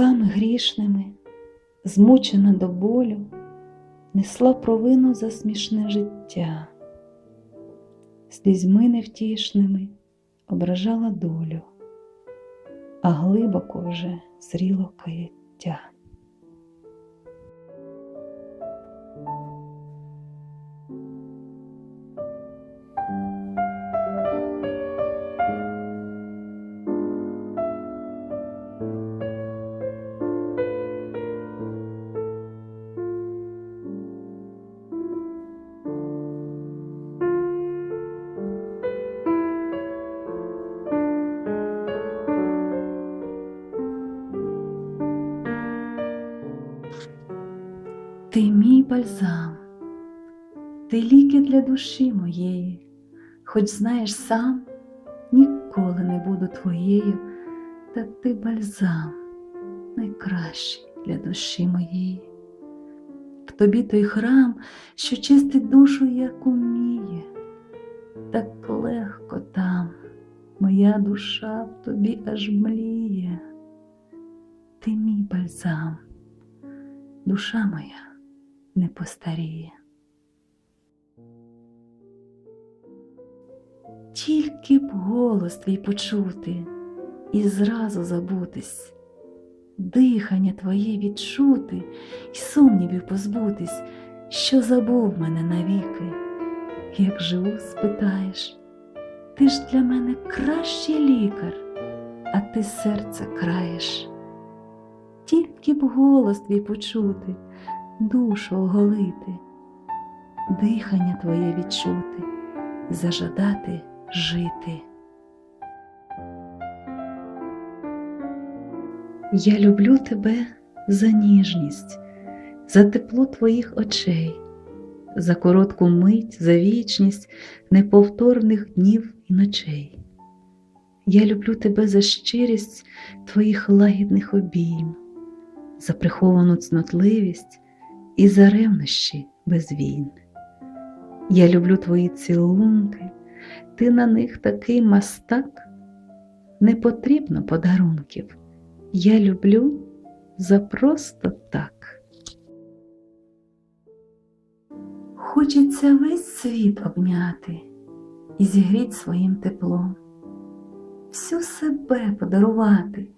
роками грішними, змучена до болю, несла провину за смішне життя, слізьми невтішними ображала долю, а глибоко вже зріло каяття. Ти мій бальзам, ти ліки для душі моєї, хоч знаєш сам, ніколи не буду твоєю, та ти бальзам найкращий для душі моєї. В тобі той храм, що чистить душу, як уміє, так легко там, моя душа в тобі аж мліє. Ти мій бальзам, душа моя не постаріє. Тільки б голос твій почути і зразу забутись, дихання твоє відчути і сумнівів позбутись, що забув мене навіки, як живу, спитаєш, ти ж для мене кращий лікар, а ти серце краєш. Тільки б голос твій почути душу оголити, дихання твоє відчути, зажадати жити. Я люблю тебе за ніжність, за тепло твоїх очей, за коротку мить, за вічність неповторних днів і ночей. Я люблю тебе за щирість твоїх лагідних обійм, за приховану цнотливість і за ревнощі без війн. Я люблю твої цілунки, ти на них такий мастак, не потрібно подарунків. Я люблю за просто так. Хочеться весь світ обняти і зігріть своїм теплом, всю себе подарувати,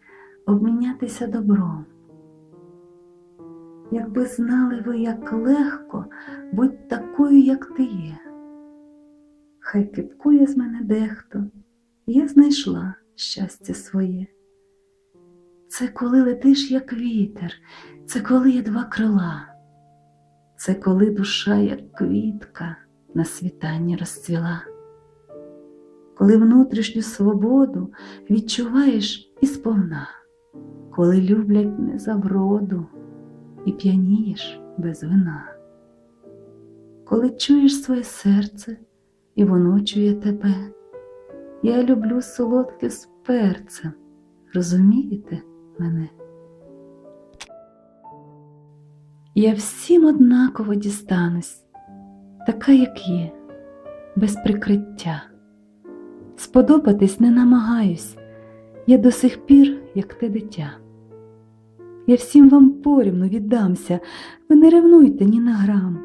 обмінятися добром. Якби знали ви, як легко будь такою, як ти є. Хай кипкує з мене дехто, я знайшла щастя своє. Це коли летиш, як вітер, це коли є два крила, це коли душа, як квітка, на світанні розцвіла, коли внутрішню свободу відчуваєш і сповна, коли люблять не за вроду і п'янієш без вина, коли чуєш своє серце і воно чує тебе, я люблю солодке з перцем, розумієте мене? Я всім однаково дістанусь, така, як є, без прикриття. Сподобатись не намагаюсь, я до сих пір, як те дитя. Я всім вам порівну віддамся, ви не ревнуйте ні на грам.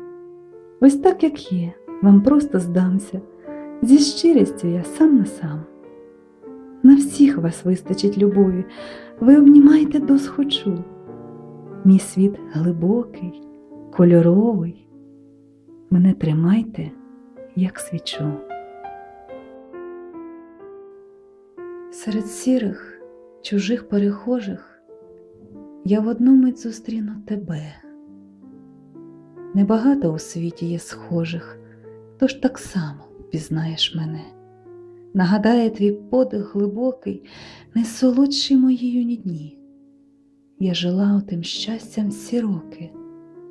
Ось так, як є, вам просто здамся, зі щирістю я сам на сам. На всіх вас вистачить любові, ви обнімайте досхочу. Мій світ глибокий, кольоровий, мене тримайте, як свічу. Серед сірих, чужих перехожих я в одну мить зустріну тебе. Небагато у світі є схожих, тож так само пізнаєш мене. Нагадає твій подих глибокий, найсолодші мої юні дні. Я жила отим щастям всі роки,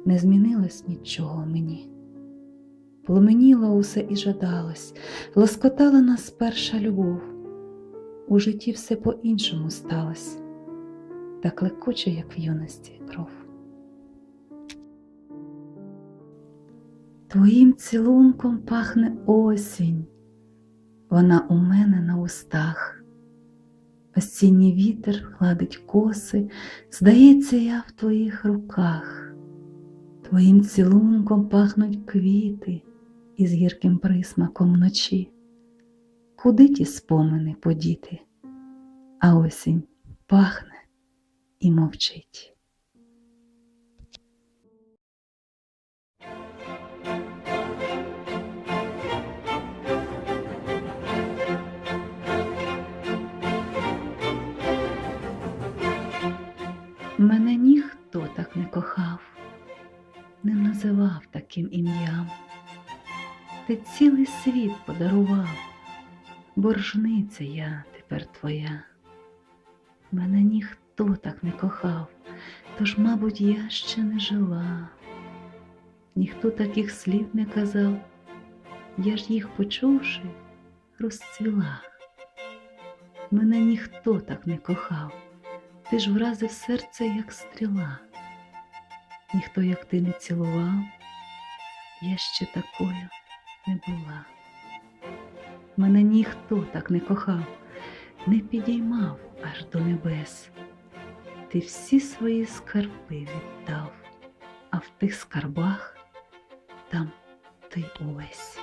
не змінилось нічого мені. Пломеніло усе і жадалось, лоскотала нас перша любов. У житті все по-іншому сталось, так лекоче, як в юності кров. Твоїм цілунком пахне осінь, вона у мене на устах, Осінній вітер гладить коси, здається, я в твоїх руках. Твоїм цілунком пахнуть квіти із гірким присмаком вночі. Куди ті спомини подіти? А осінь пахне і мовчить. Мене ніхто так не кохав, не називав таким ім'ям. Ти цілий світ подарував, боржниця я тепер твоя. Мене ніхто так не кохав, тож, мабуть, я ще не жила. Ніхто таких слів не казав, я ж їх почувши, розцвіла. Мене ніхто так не кохав, ти ж вразив серце, як стріла. Ніхто, як ти не цілував, я ще такою не була. Мене ніхто так не кохав, не підіймав аж до небес. Ти всі свої скарби віддав, а в тих скарбах там ти увесь.